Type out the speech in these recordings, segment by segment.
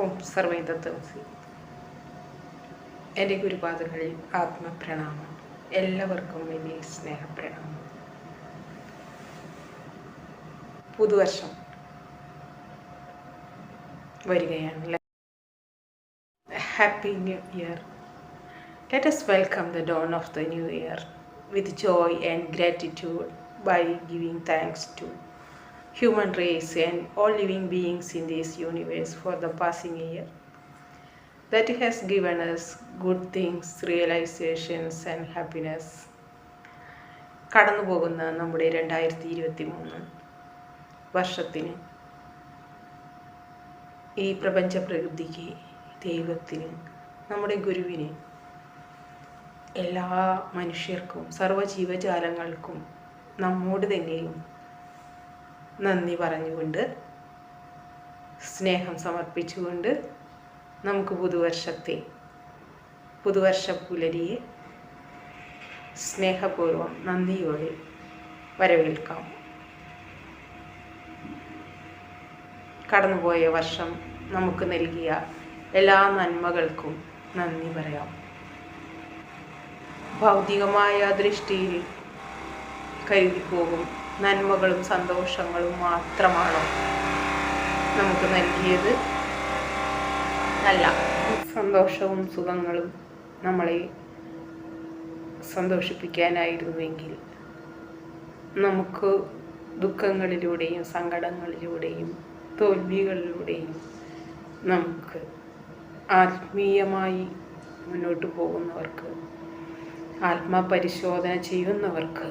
ഓം സർവൈതത്വസി എന്റെ ഗുരുപാദങ്ങളിൽ ആത്മപ്രണാമം. എല്ലാവർക്കും വലിയ സ്നേഹപ്രണാമം. പുതുവർഷം വരികയാണ്. Happy new year let's welcome the dawn of the new year with joy and gratitude by giving thanks to human race and all living beings in this universe for the passing year that has given us good things, realizations and happiness. കടന്നു പോകുന്ന നമ്മുടെ രണ്ടായിരത്തി ഇരുപത്തി മൂന്ന് വർഷത്തിന് ഈ പ്രപഞ്ച പ്രകൃതിക്ക് ദൈവത്തിന് നമ്മുടെ ഗുരുവിന് എല്ലാ മനുഷ്യർക്കും സർവജീവജാലങ്ങൾക്കും നമ്മോട് തന്നെയും നന്ദി പറഞ്ഞുകൊണ്ട് സ്നേഹം സമർപ്പിച്ചുകൊണ്ട് നമുക്ക് പുതുവർഷത്തെ പുതുവർഷ പുലരിയെ സ്നേഹപൂർവം നന്ദിയോടെ വരവേൽക്കാം. കടന്നുപോയ വർഷം നമുക്ക് നൽകിയ എല്ലാ നന്മകൾക്കും നന്ദി പറയാം. ഭൗതികമായ ദൃഷ്ടിയിൽ കരുതിപ്പോകും നന്മകളും സന്തോഷങ്ങളും മാത്രമാണോ നമുക്ക് നൽകിയത്? അല്ല. സന്തോഷവും സുഖങ്ങളും നമ്മളെ സന്തോഷിപ്പിക്കാനായിരുന്നുവെങ്കിൽ നമുക്ക് ദുഃഖങ്ങളിലൂടെയും സങ്കടങ്ങളിലൂടെയും തോൽവികളിലൂടെയും നമുക്ക് ആത്മീയമായി മുന്നോട്ട് പോകുന്നവർക്ക് ആത്മപരിശോധന ചെയ്യുന്നവർക്ക്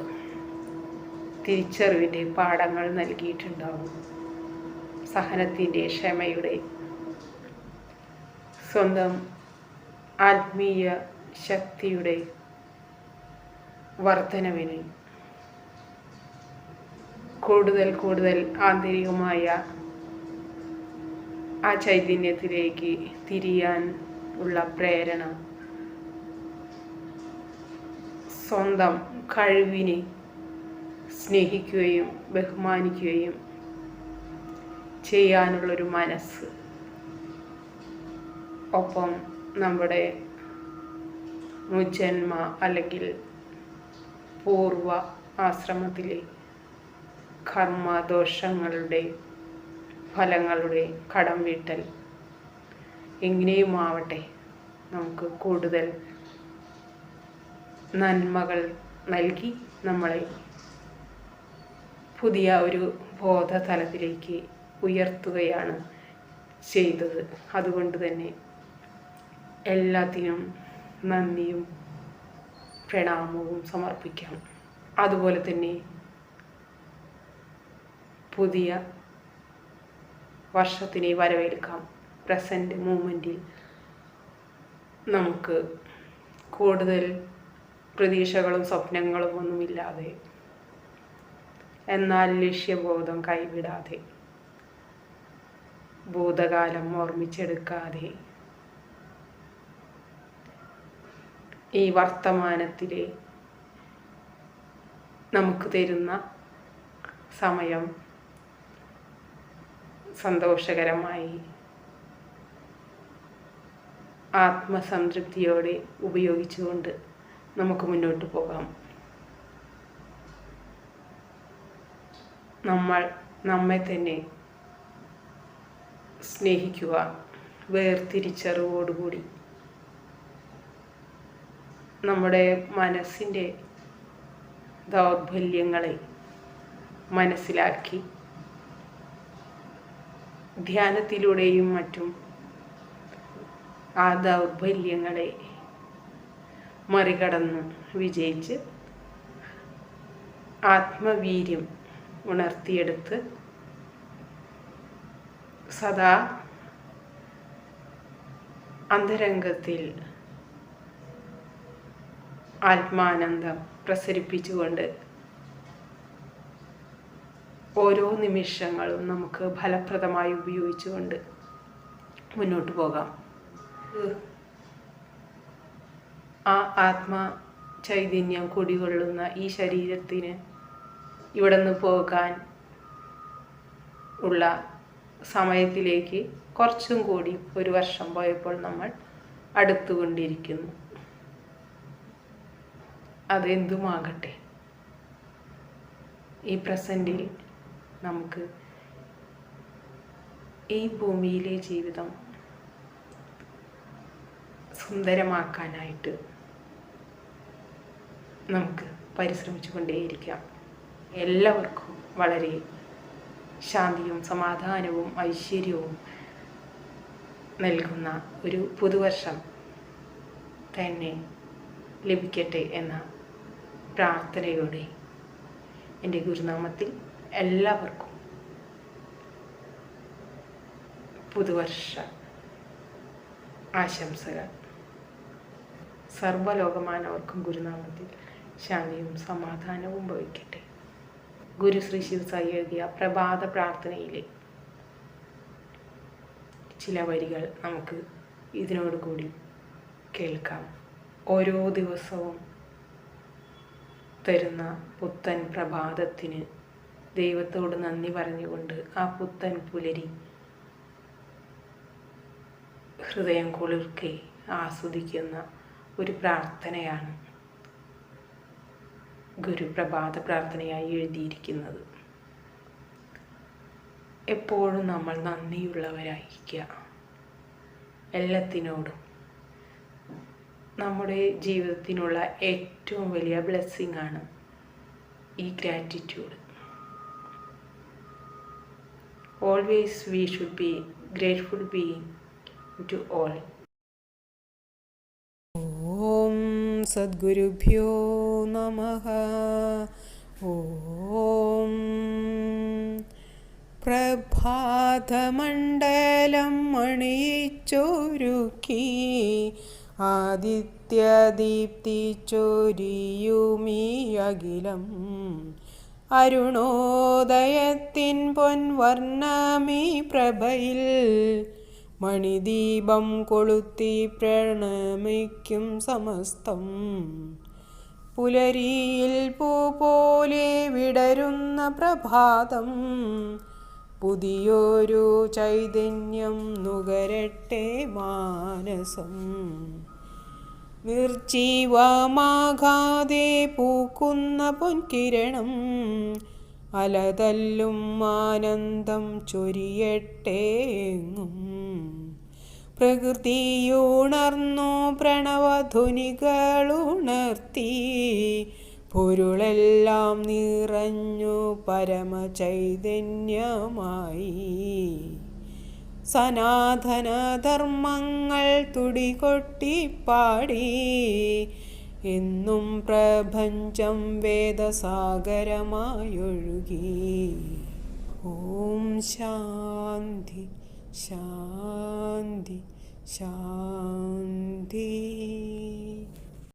തിരിച്ചറിവിന്റെ പാഠങ്ങൾ നൽകിയിട്ടുണ്ടാവും. സഹനത്തിന്റെ ക്ഷമയുടെ സ്വന്തം ആത്മീയ ശക്തിയുടെ വർധനവിന് കൂടുതൽ കൂടുതൽ ആന്തരികമായ ആ ചൈതന്യത്തിലേക്ക് തിരിയാൻ ഉള്ള പ്രേരണ സ്വന്തം കഴിവിനെ സ്നേഹിക്കുകയും ബഹുമാനിക്കുകയും ചെയ്യാനുള്ളൊരു മനസ്സ്. ഒപ്പം നമ്മുടെ മുജന്മ അല്ലെങ്കിൽ പൂർവ ആശ്രമത്തിലെ കർമ്മദോഷങ്ങളുടെ ഫലങ്ങളുടെ കടം വീട്ടൽ എങ്ങനെയുമാവട്ടെ നമുക്ക് കൂടുതൽ നന്മകൾ നൽകി നമ്മളെ പുതിയ ഒരു ബോധതലത്തിലേക്ക് ഉയർത്തുകയാണ് ചെയ്തത്. അതുകൊണ്ട് തന്നെ എല്ലാത്തിനും നന്ദിയും പ്രണാമവും സമർപ്പിക്കാം. അതുപോലെ തന്നെ പുതിയ വർഷത്തിനെ വരവേൽക്കാം. പ്രസന്റ് മൂമെന്റിൽ നമുക്ക് കൂടുതൽ പ്രതീക്ഷകളും സ്വപ്നങ്ങളും ഒന്നുമില്ലാതെ എന്നാൽ ലക്ഷ്യബോധം കൈവിടാതെ. ഭൂതകാലം ഓർമ്മിച്ചെടുക്കാതെ. ഈ വർത്തമാനത്തിലെ നമുക്ക് തരുന്ന സമയം സന്തോഷകരമായി ആത്മസംതൃപ്തിയോടെ ഉപയോഗിച്ചുകൊണ്ട് നമുക്ക് മുന്നോട്ട് പോകാം. നമ്മൾ നമ്മെ തന്നെ സ്നേഹിക്കുക വേർതിരിച്ചറിവോടുകൂടി. നമ്മുടെ മനസ്സിന്റെ ദൗർബല്യങ്ങളെ മനസ്സിലാക്കി ധ്യാനത്തിലൂടെയും മറ്റും ആ ദൗർബല്യങ്ങളെ മറികടന്ന് വിജയിച്ച് ആത്മവീര്യം ഉണർത്തിയെടുത്ത് സദാ അന്തരംഗത്തിൽ ആത്മാനന്ദം പ്രസരിപ്പിച്ചുകൊണ്ട് ഓരോ നിമിഷങ്ങളും നമുക്ക് ഫലപ്രദമായി ഉപയോഗിച്ചുകൊണ്ട് മുന്നോട്ട് പോകാം. ആ ആത്മ ചൈതന്യം കുടികൊള്ളുന്ന ഈ ശരീരത്തിന് ഇവിടെ നിന്ന് പോകാൻ ഉള്ള സമയത്തിലേക്ക് കുറച്ചും കൂടി ഒരു വർഷം പോയപ്പോൾ നമ്മൾ അടുത്തുകൊണ്ടിരിക്കുന്നു. അതെന്തുമാകട്ടെ? ഈ പ്രസന്റിൽ നമുക്ക് ഈ ഭൂമിയിലെ ജീവിതം സുന്ദരമാക്കാനായിട്ട് നമുക്ക് പരിശ്രമിച്ചു കൊണ്ടേയിരിക്കാം എല്ലാവർക്കും വളരെ ശാന്തിയും സമാധാനവും ഐശ്വര്യവും നൽകുന്ന ഒരു പുതുവർഷം തന്നെ ലഭിക്കട്ടെ എന്ന പ്രാർത്ഥനയോടെ എന്റെ ഗുരുനാമത്തിൽ എല്ലാവർക്കും പുതുവർഷ ആശംസകൾ. സർവലോകമാനവർക്കും ഗുരുനാമത്തിൽ ശാന്തിയും സമാധാനവും ഭവിക്കട്ടെ. ഗുരു ശ്രീ ശിവസായി എഴുതിയ പ്രഭാത പ്രാർത്ഥനയിലെ ചില വരികൾ നമുക്ക് ഇതിനോട് കൂടി കേൾക്കാം. ഓരോ ദിവസവും തരുന്ന പുത്തൻ പ്രഭാതത്തിന് ദൈവത്തോട് നന്ദി പറഞ്ഞുകൊണ്ട് ആ പുത്തൻ പുലരി ഹൃദയം കുളിർക്കെ ആസ്വദിക്കുന്ന ഒരു പ്രാർത്ഥനയാണ് ഗുരു പ്രഭാത പ്രാർത്ഥനയായി എഴുതിയിരിക്കുന്നത്. എപ്പോഴും നമ്മൾ നന്ദിയുള്ളവരായിരിക്കുക. എല്ലാത്തിനോടും. നമ്മുടെ ജീവിതത്തിനുള്ള ഏറ്റവും വലിയ ബ്ലെസ്സിങ് ആണ് ഈ gratitude always we should be grateful being to all ഓം സദ്ഗുരുഭ്യോ നമ ഓം പ്രഭാതമണ്ഡലം മണിച്ചൊരുക്കി ആദിത്യദീപ്തി ചൊരിയുമീ അഖിലം അരുണോദയത്തിൻ പൊൻവർണമീ പ്രഭയിൽ മണിദീപം കൊളുത്തി പ്രണമിക്കും സമസ്തം. പുലരിയിൽ പൂ പോലെ വിടരുന്ന പ്രഭാതം. പുതിയൊരു ചൈതന്യം നുകരട്ടെ മാനസം. നിർജീവമാകാതെ പൂക്കുന്ന പൊൻകിരണം. അലതല്ലും ആനന്ദം ചൊരിയട്ടെ എങ്ങും. പ്രകൃതിയുണർന്നു പ്രണവധുനികളുണർത്തി. പൊരുളെല്ലാം നിറഞ്ഞു പരമചൈതന്യമായി. സനാതനധർമ്മങ്ങൾ തുടികൊട്ടിപ്പാടി. എന്നും പ്രപഞ്ചം വേദസാഗരമായൊഴുകി. ഓം ശാന്തി. ശാന്തി ശാന്തി.